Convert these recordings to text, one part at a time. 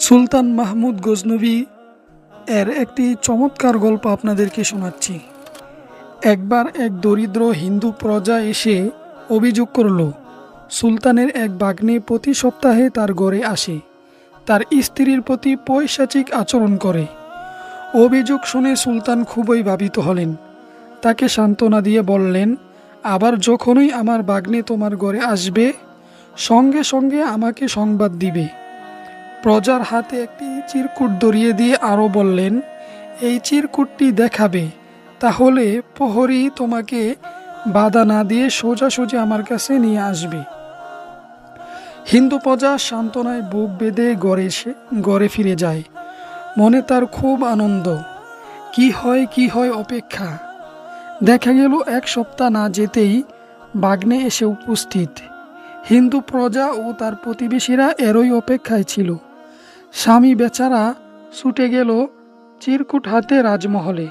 সুলতান মাহমুদ গজনবী এর একটি চমৎকার গল্প আপনাদেরকে শোনাচ্ছি। একবার এক দরিদ্র হিন্দু প্রজা এসে অভিযোগ করল, সুলতানের এক বাগ্নে প্রতি সপ্তাহে তার ঘরে আসে, তার স্ত্রীর প্রতি পৈশাচিক আচরণ করে। অভিযোগ শুনে সুলতান খুবই ভাবিত হলেন। তাকে সান্ত্বনা দিয়ে বললেন, আবার যখনই আমার বাগ্নে তোমার ঘরে আসবে, সঙ্গে সঙ্গে আমাকে সংবাদ দিবে। প্রজার হাতে একটি চিরকুট ধরিয়ে দিয়ে আরও বললেন, এই চিরকুটটি দেখাবে, তাহলে প্রহরী তোমাকে বাধা না দিয়ে সোজাসুজি আমার কাছে নিয়ে আসবে। হিন্দু প্রজা সান্ত্বনায় বুক বেঁধে গড়ে এসে গড়ে ফিরে যায়। মনে তার খুব আনন্দ। কি হয় কি হয় অপেক্ষা? দেখা গেল, এক সপ্তাহ না যেতেই বাগ্নে এসে উপস্থিত। হিন্দু প্রজা ও তার প্রতিবেশীরা এরই অপেক্ষায় ছিল। স্বামী বেচারা ছুটে গেল চিরকুট হাতে রাজমহলে।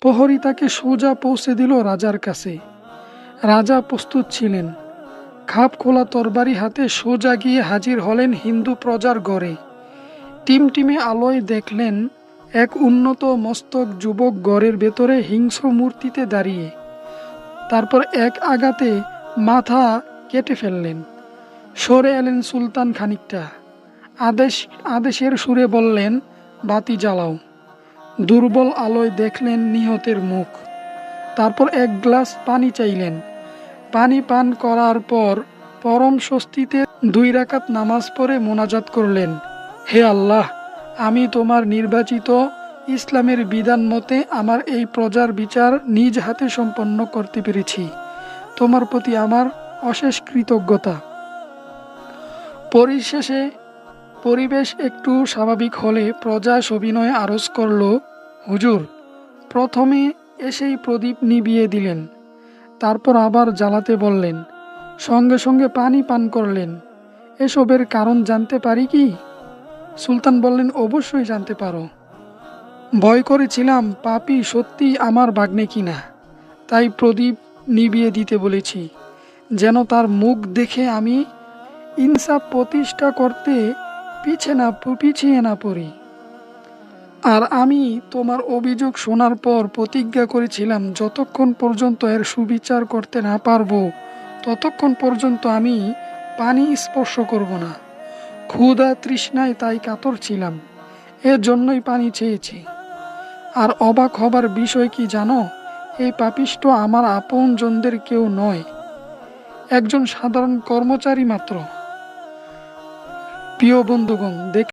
প্রহরী তাকে সোজা পৌঁছে দিল রাজার কাছে। রাজা প্রস্তুত ছিলেন। খাপ খোলা তরবারি হাতে সোজা গিয়ে হাজির হলেন হিন্দু প্রজার গড়ে। টিমটিমে আলোয় দেখলেন এক উন্নত মস্তক যুবক গড়ের ভেতরে হিংস্র মূর্তিতে দাঁড়িয়ে। তারপর এক আঘাতে মাথা কেটে ফেললেন। সরে এলেন সুলতান খানিকটা। আদেশ, আদেশের সুরে বললেন, বাতি জ্বালাও। দুর্বল আলোয় দেখলেন নিহতের মুখ। তারপর এক গ্লাস পানি চাইলেন। পানি পান করার পর পরম স্বস্তিতে দুই রাকাত নামাজ পড়ে মোনাজাত করলেন। হে আল্লাহ, আমি তোমার নির্বাচিত ইসলামের বিধান মতে আমার এই প্রজার বিচার নিজ হাতে সম্পন্ন করতে পেরেছি। তোমার প্রতি আমার অশেষ কৃতজ্ঞতা। পরিশেষে পরিবেশ একটু স্বাভাবিক হলে প্রজা সবিনয়ে আরজ করল, হুজুর, প্রথমে এসেই প্রদীপ নিবিয়ে দিলেন, তারপর আবার জ্বালাতে বললেন, সঙ্গে সঙ্গে পানি পান করলেন। এসবের কারণ জানতে পারি কি? সুলতান বললেন, অবশ্যই জানতে পারো। ভয় করেছিলাম পাপি সত্যি আমার বাগ্নে কিনা, তাই প্রদীপ নিবিয়ে দিতে বলেছি। যেন তার মুখ দেখে আমি ইনসাফ প্রতিষ্ঠা করতে পিছে না পিছিয়ে না পড়ি। আর আমি তোমার অভিযোগ শোনার পর প্রতিজ্ঞা করেছিলাম, যতক্ষণ পর্যন্ত এর সুবিচার করতে না পারব, ততক্ষণ পর্যন্ত আমি পানি স্পর্শ করব না। ক্ষুধা তৃষ্ণায় তাই কাতর ছিলাম এর জন্যই পানি চেয়েছি। আর অবাক হবার বিষয় কি জানো, এই পাপিষ্ট আমার আপন জনদের কেউ নয়, একজন সাধারণ কর্মচারী মাত্র। প্রিয় বন্ধুগণ দেখ